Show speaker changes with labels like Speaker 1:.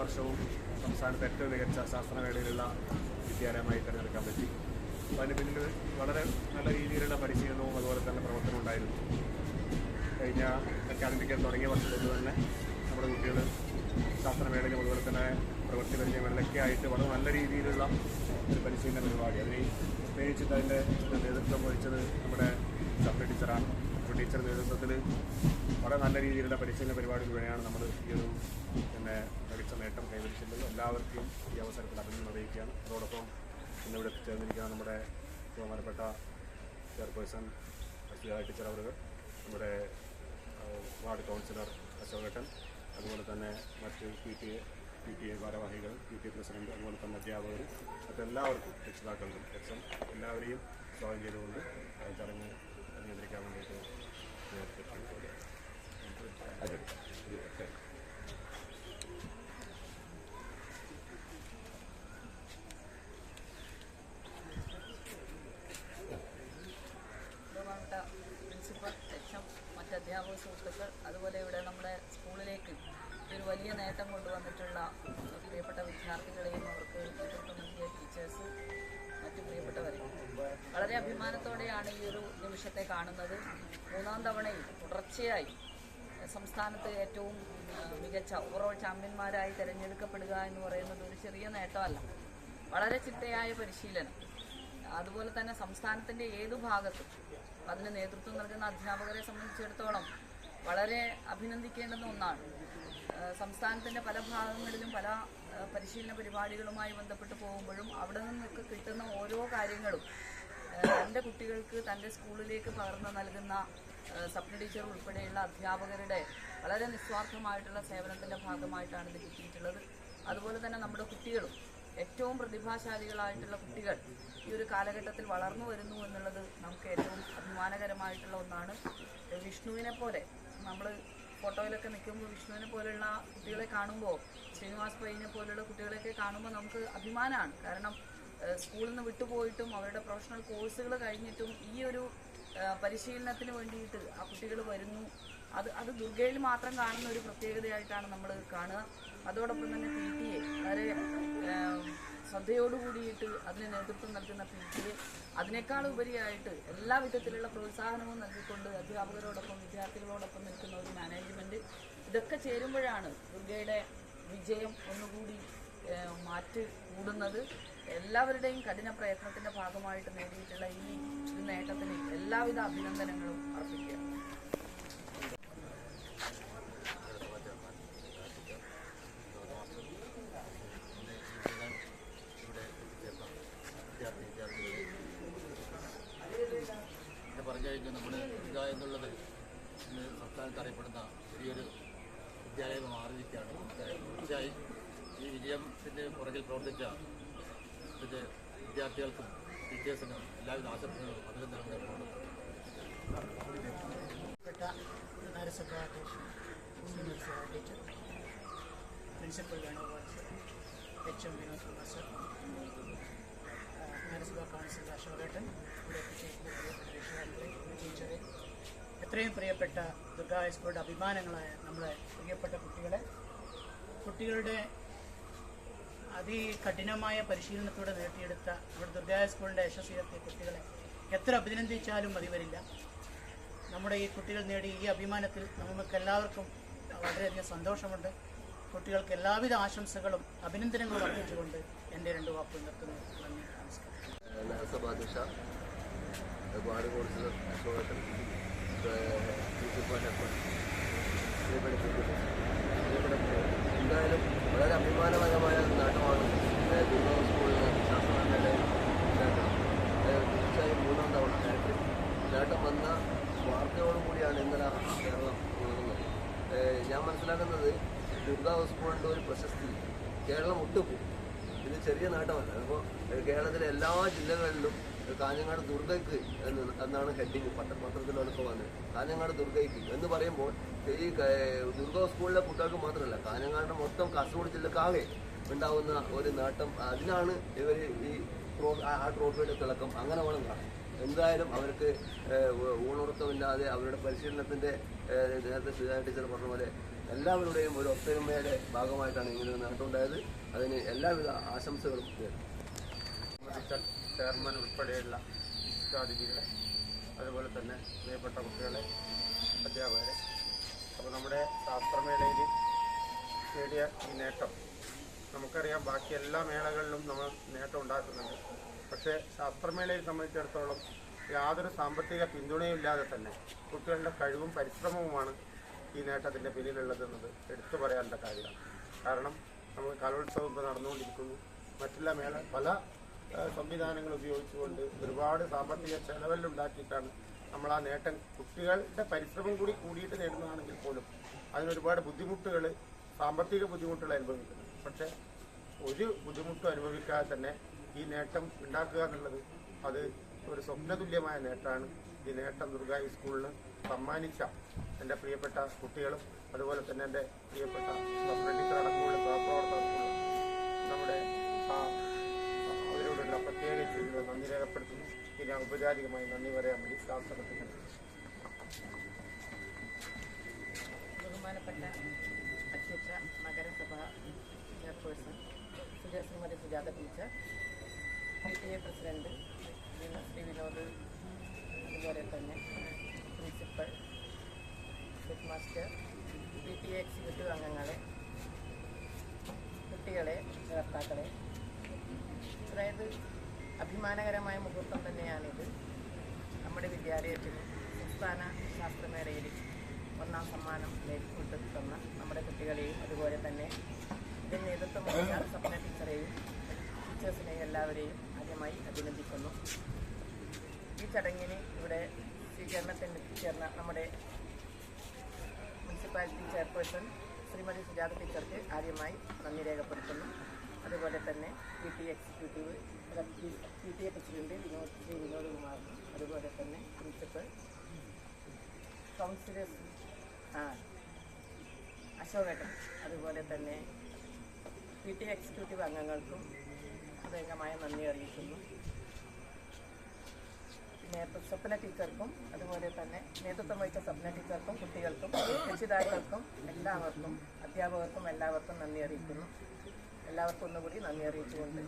Speaker 1: വർഷവും സംസ്ഥാനത്തെ ഏറ്റവും മികച്ച ശാസ്ത്രമേളയിലുള്ള വിദ്യാലയമായി തിരഞ്ഞെടുക്കാൻ പറ്റി. അപ്പോൾ അതിന് പിന്നിൽ വളരെ നല്ല രീതിയിലുള്ള പരിശീലനവും അതുപോലെ തന്നെ പ്രവർത്തനവും ഉണ്ടായിരുന്നു. കഴിഞ്ഞ അക്കാദമിക് ഇയർ തുടങ്ങിയ വർഷം തന്നെ നമ്മുടെ കുട്ടികൾ ശാസ്ത്രമേളയിലും അതുപോലെ തന്നെ പ്രവൃത്തി പരിചയങ്ങളിലൊക്കെ ആയിട്ട് വളരെ നല്ല രീതിയിലുള്ള ഒരു പരിശീലന പരിപാടി. അതിന് പ്രത്യേകിച്ചിട്ട് അതിന്റെ നേതൃത്വം വഹിച്ചത് നമ്മുടെ സബ് ടീച്ചറാണ് അപ്പോൾ ടീച്ചർ നേതൃത്വത്തിൽ വളരെ നല്ല രീതിയിലുള്ള പരിശീലന പരിപാടിയിലൂടെയാണ് നമ്മൾ ഈ ഒരു പിന്നെ മികച്ച നേട്ടം കൈവരിച്ചിട്ടുള്ളത്. എല്ലാവർക്കും ഈ അവസരത്തിൽ അഭിനന്ദനം അറിയിക്കുകയാണ്. അതോടൊപ്പം ഇന്നിവിടെ എത്തിച്ചേർന്നിരിക്കുന്ന നമ്മുടെ ബഹുമാനപ്പെട്ട ചെയർപേഴ്സൺ ടീച്ചർ അവർ നമ്മുടെ വാർഡ് കൗൺസിലർ അശോകേട്ടൻ അതുപോലെ തന്നെ മറ്റ് P T A P T A ഭാരവാഹികൾ പി ടി എ പ്രസിഡന്റ് അതുപോലെ തന്നെ അധ്യാപകർ മറ്റെല്ലാവർക്കും രക്ഷിതാക്കൾക്കും എക്സം എല്ലാവരെയും സ്വാഗതം ചെയ്തുകൊണ്ട് ആ ചടങ്ങ് നിയന്ത്രിക്കാൻ വേണ്ടിയിട്ട് നേതൃത്വം അതെ ഓക്കെ
Speaker 2: ബഹുമാനപ്പെട്ട പ്രിൻസിപ്പൽ സെക്ഷൻ മറ്റ് അധ്യാപക സുഹൃത്തുക്കൾ അതുപോലെ ഇവിടെ നമ്മുടെ സ്കൂളിലേക്ക് ഒരു വലിയ നേട്ടം കൊണ്ടുവന്നിട്ടുള്ള പ്രിയപ്പെട്ട വിദ്യാർത്ഥികളെയും അവർക്ക് നേതൃത്വം നൽകിയ ടീച്ചേഴ്സ് മറ്റു പ്രിയപ്പെട്ടവരെയും വളരെ അഭിമാനത്തോടെയാണ് ഈ ഒരു നിമിഷത്തെ കാണുന്നത്. മൂന്നാം തവണയും തുടർച്ചയായി സംസ്ഥാനത്ത് ഏറ്റവും മികച്ച ഓവറോൾ ചാമ്പ്യന്മാരായി തിരഞ്ഞെടുക്കപ്പെടുക എന്ന് പറയുന്നത് ഒരു ചെറിയ നേട്ടമല്ല വളരെ ചിട്ടയായ പരിശീലനം. അതുപോലെ തന്നെ സംസ്ഥാനത്തിന്റെ ഏതു ഭാഗത്തും അതിന് നേതൃത്വം നൽകുന്ന അധ്യാപകരെ സംബന്ധിച്ചിടത്തോളം വളരെ അഭിനന്ദിക്കേണ്ടുന്ന ഒന്നാണ്. സംസ്ഥാനത്തിന്റെ പല ഭാഗങ്ങളിലും പല പരിശീലന പരിപാടികളുമായി ബന്ധപ്പെട്ട് പോകുമ്പോഴും അവിടെ നിന്നൊക്കെ കിട്ടുന്ന ഓരോ കാര്യങ്ങളും തന്റെ കുട്ടികൾക്ക് തന്റെ സ്കൂളിലേക്ക് പകർന്നു നൽകുന്ന സബ് ടീച്ചർ ഉൾപ്പെടെയുള്ള അധ്യാപകരുടെ വളരെ നിസ്വാർത്ഥമായിട്ടുള്ള സേവനത്തിന്റെ ഭാഗമായിട്ടാണ് ഇത് കിട്ടിയിട്ടുള്ളത്. അതുപോലെ തന്നെ നമ്മുടെ കുട്ടികളും ഏറ്റവും പ്രതിഭാശാലികളായിട്ടുള്ള കുട്ടികൾ ഈ ഒരു കാലഘട്ടത്തിൽ വളർന്നു വരുന്നു എന്നുള്ളത് നമുക്ക് ഏറ്റവും അഭിമാനകരമായിട്ടുള്ള ഒന്നാണ്. വിഷ്ണുവിനെ പോലെ നമ്മൾ ഫോട്ടോയിലൊക്കെ നിൽക്കുമ്പോൾ വിഷ്ണുവിനെ പോലെയുള്ള കുട്ടികളെ കാണുമ്പോൾ ശ്രീനിവാസ് പൈനെ പോലെയുള്ള കുട്ടികളെയൊക്കെ കാണുമ്പോൾ നമുക്ക് അഭിമാനമാണ്. കാരണം സ്കൂളിൽ നിന്ന് വിട്ടുപോയിട്ടും അവരുടെ പ്രൊഫഷണൽ കോഴ്സുകൾ കഴിഞ്ഞിട്ടും ഈ ഒരു പരിശീലനത്തിന് വേണ്ടിയിട്ട് ആ കുട്ടികൾ വരുന്നു. അത് അത് ദുർഗയിൽ മാത്രം കാണുന്ന ഒരു പ്രത്യേകതയായിട്ടാണ് നമ്മൾ കാണുക. അതോടൊപ്പം തന്നെ പി ടി എ വളരെ ശ്രദ്ധയോടുകൂടിയിട്ട് അതിന് നേതൃത്വം നൽകുന്ന പി ടി എ അതിനേക്കാൾ ഉപരിയായിട്ട് എല്ലാ വിധത്തിലുള്ള പ്രോത്സാഹനവും നൽകിക്കൊണ്ട് അധ്യാപകരോടൊപ്പം വിദ്യാർത്ഥികളോടൊപ്പം നിൽക്കുന്ന ഒരു മാനേജ്മെന്റ് ഇതൊക്കെ ചേരുമ്പോഴാണ് ദുർഗയുടെ വിജയം ഒന്നുകൂടി മാറ്റി കൂടുന്നത്. എല്ലാവരുടെയും കഠിന പ്രയത്നത്തിന്റെ ഭാഗമായിട്ട് നേടിയിട്ടുള്ള ഈ നേട്ടത്തിന് എല്ലാവിധ അഭിനന്ദനങ്ങളും അർപ്പിക്കുക
Speaker 3: ഇവിടെ എത്തിച്ചേർന്ന വിദ്യാർത്ഥി വിദ്യാർത്ഥികളെ ഇത് പറഞ്ഞു കഴിഞ്ഞാൽ നമ്മുടെ ദുർഗ എന്നുള്ളത് ഇന്ന് സംസ്ഥാനത്ത് അറിയപ്പെടുന്ന വലിയൊരു വിദ്യാലയം മാറിയിരിക്കുകയാണ് തീർച്ചയായും ഈ വിജയത്തിന്റെ പുറകിൽ പ്രവർത്തിച്ച ഇതിന്റെ വിദ്യാർത്ഥികൾക്കും ടീച്ചേഴ്സിനും എല്ലാവിധ ആശംസകളും
Speaker 4: അഭിനന്ദനങ്ങൾ principal Venugopal sir H M Vinod Kumar sir നഗരസഭാ കൗൺസിലർ അശോകേട്ടൻ ഇവിടെ ടീച്ചറെ എത്രയും പ്രിയപ്പെട്ട ദുർഗാ ഹൈസ്കൂളുടെ അഭിമാനങ്ങളായ നമ്മുടെ പ്രിയപ്പെട്ട കുട്ടികളെ കുട്ടികളുടെ അതികഠിനമായ പരിശീലനത്തോടെ നേടിയെടുത്ത നമ്മുടെ ദുർഗാ ഹൈസ്കൂളിന്റെ യശസ്വിയെത്തിയ കുട്ടികളെ എത്ര അഭിനന്ദിച്ചാലും മതി വരില്ല. നമ്മുടെ ഈ കുട്ടികൾ നേടി ഈ അഭിമാനത്തിൽ നമുക്ക് എല്ലാവർക്കും വളരെയധികം സന്തോഷമുണ്ട്. കുട്ടികൾക്ക് എല്ലാവിധ ആശംസകളും അഭിനന്ദനങ്ങളും അർപ്പിച്ചുകൊണ്ട് എന്റെ രണ്ട് വാക്കുകൾ നിർത്തുന്നു. നന്ദി നമസ്കാരം.
Speaker 3: നഗരസഭാ അധ്യക്ഷ എന്തായാലും വളരെ അഭിമാനകരമായ നേട്ടമാണ് ദുർഗ സ്കൂളിൽ ശാസ്ത്രമേളയിൽ നേട്ടം ഏഹ് തീർച്ചയായും മൂന്നാം തവണ നേട്ടം നേട്ടം വന്ന വാർത്തയോടുകൂടിയാണ് ഇന്നലെ കേരളം ഉയർന്നത് ഞാൻ മനസ്സിലാക്കുന്നത് ദുർഗാ സ്കൂളിന്റെ ഒരു പ്രശസ്തി കേരളം ഒട്ടുപോകും. ഇത് ചെറിയ നേട്ടമല്ല. അപ്പോൾ കേരളത്തിലെ എല്ലാ ജില്ലകളിലും കാഞ്ഞങ്ങാട് ദുർഗയ്ക്ക് എന്ന് എന്നാണ് ഹെഡിങ് പത്രപത്രത്തിലൊക്കെ വന്നത്. കാഞ്ഞങ്ങാട് ദുർഗയ്ക്ക് എന്ന് പറയുമ്പോൾ ഈ ദുർഗ സ്കൂളിലെ കുട്ടികൾക്ക് മാത്രമല്ല കാഞ്ഞങ്ങാട് മൊത്തം കാസർഗോഡ് ജില്ലക്കാകെ ഉണ്ടാവുന്ന ഒരു നേട്ടം. അതിനാണ് ഇവർ ഈ ആ- ട്രോഫിയുടെ തിളക്കം അങ്ങനെ വേണം കാണാൻ. എന്തായാലും അവർക്ക് ഊണുറക്കമില്ലാതെ അവരുടെ പരിശീലനത്തിന്റെ നേരത്തെ സുജാ ടീച്ചർ പറഞ്ഞ പോലെ എല്ലാവരുടെയും ഒരു ഒത്തൊരുമയുടെ ഭാഗമായിട്ടാണ് ഇങ്ങനെ നേട്ടമുണ്ടായത് അതിന് എല്ലാവിധ ആശംസകളും
Speaker 5: ചെയർമാൻ ഉൾപ്പെടെയുള്ള വിശിഷ്ടാതിഥികളെ അതുപോലെ തന്നെ പ്രിയപ്പെട്ട കുട്ടികളെ അധ്യാപകരെ. അപ്പോൾ നമ്മുടെ ശാസ്ത്രമേളയിൽ നേടിയ ഈ നേട്ടം നമുക്കറിയാം ബാക്കി എല്ലാ മേളകളിലും നമ്മൾ നേട്ടം ഉണ്ടാക്കുന്നുണ്ട്. പക്ഷേ ശാസ്ത്രമേളയെ സംബന്ധിച്ചിടത്തോളം യാതൊരു സാമ്പത്തിക പിന്തുണയും ഇല്ലാതെ തന്നെ കുട്ടികളുടെ കഴിവും പരിശ്രമവുമാണ് ഈ നേട്ടത്തിന്റെ പിന്നിലുള്ളതെന്നത് എടുത്തു പറയാനുള്ള കാര്യമാണ്. കാരണം നമ്മൾ കലോത്സവം ഇപ്പോൾ നടന്നുകൊണ്ടിരിക്കുന്നു. മറ്റുള്ള മേള പല സംവിധാനങ്ങൾ ഉപയോഗിച്ചുകൊണ്ട് ഒരുപാട് സാമ്പത്തിക ചെലവെല്ലുണ്ടാക്കിയിട്ടാണ് നമ്മൾ ആ നേട്ടം കുട്ടികളുടെ പരിശ്രമം കൂടി കൂടിയിട്ട് നേടുന്നതാണെങ്കിൽ പോലും അതിനൊരുപാട് ബുദ്ധിമുട്ടുകൾ സാമ്പത്തിക ബുദ്ധിമുട്ടുകൾ അനുഭവിക്കുന്നു. പക്ഷേ ഒരു ബുദ്ധിമുട്ടും അനുഭവിക്കാതെ തന്നെ ഈ നേട്ടം ഉണ്ടാക്കുക എന്നുള്ളത് അത് ഒരു സ്വപ്നതുല്യമായ നേട്ടമാണ്. ഈ നേട്ടം ദുർഗ ഈ സ്കൂളിന് സമ്മാനിച്ച എന്റെ പ്രിയപ്പെട്ട കുട്ടികളും അതുപോലെ തന്നെ എന്റെ പ്രിയപ്പെട്ട അടക്കമുള്ള സഹപ്രവർത്തകർക്കും ഔപചാരികമായി നന്ദി പറയാൻ വേണ്ടി ശാസ്ത്രത്തിന്
Speaker 6: ബഹുമാനപ്പെട്ട അധ്യക്ഷ നഗരസഭ chairperson Shrimati Sujatha teacher P T A president Shri Vinod അതുപോലെ തന്നെ principal head master P T A executive അംഗങ്ങളെ കുട്ടികളെ ഭർത്താക്കളെ അതായത് അഭിമാനകരമായ മുഹൂർത്തം തന്നെയാണിത്. നമ്മുടെ വിദ്യാലയത്തിന് സംസ്ഥാന ശാസ്ത്രമേളയിൽ ഒന്നാം സമ്മാനം നേടിക്കൊണ്ടു തന്ന നമ്മുടെ കുട്ടികളെയും അതുപോലെ തന്നെ ഇതിന് നേതൃത്വം വഹിച്ച സ്വപ്ന ടീച്ചറെയും ടീച്ചേഴ്സിനെയും എല്ലാവരെയും ആദ്യമായി അഭിനന്ദിക്കുന്നു. ഈ ചടങ്ങിന് ഇവിടെ സ്വീകരണത്തിന് ചേർന്ന നമ്മുടെ മുനിസിപ്പാലിറ്റി ചെയർപേഴ്സൺ ശ്രീമതി സുജാത ടീച്ചർക്ക് ആദ്യമായി നന്ദി രേഖപ്പെടുത്തുന്നു. അതുപോലെ തന്നെ P T executive P T A president Vinod Shri Vinod കുമാറിനും അതുപോലെ തന്നെ പ്രിൻസിപ്പൽ കൗൺസിലേഴ്സ് അശോകേട്ടൻ അതുപോലെ തന്നെ പി ടി എക്സിക്യൂട്ടീവ് അംഗങ്ങൾക്കും പ്രത്യേകമായ നന്ദി അറിയിക്കുന്നു. പിന്നെ സ്വപ്ന ടീച്ചർക്കും അതുപോലെ തന്നെ നേതൃത്വം വഹിച്ച സ്വപ്ന ടീച്ചർക്കും കുട്ടികൾക്കും രക്ഷിതാക്കൾക്കും എല്ലാവർക്കും അധ്യാപകർക്കും എല്ലാവർക്കും നന്ദി അറിയിക്കുന്നു. എല്ലാവർക്കും ഒന്നുകൂടി നന്ദി അറിയിച്ചുകൊണ്ട്.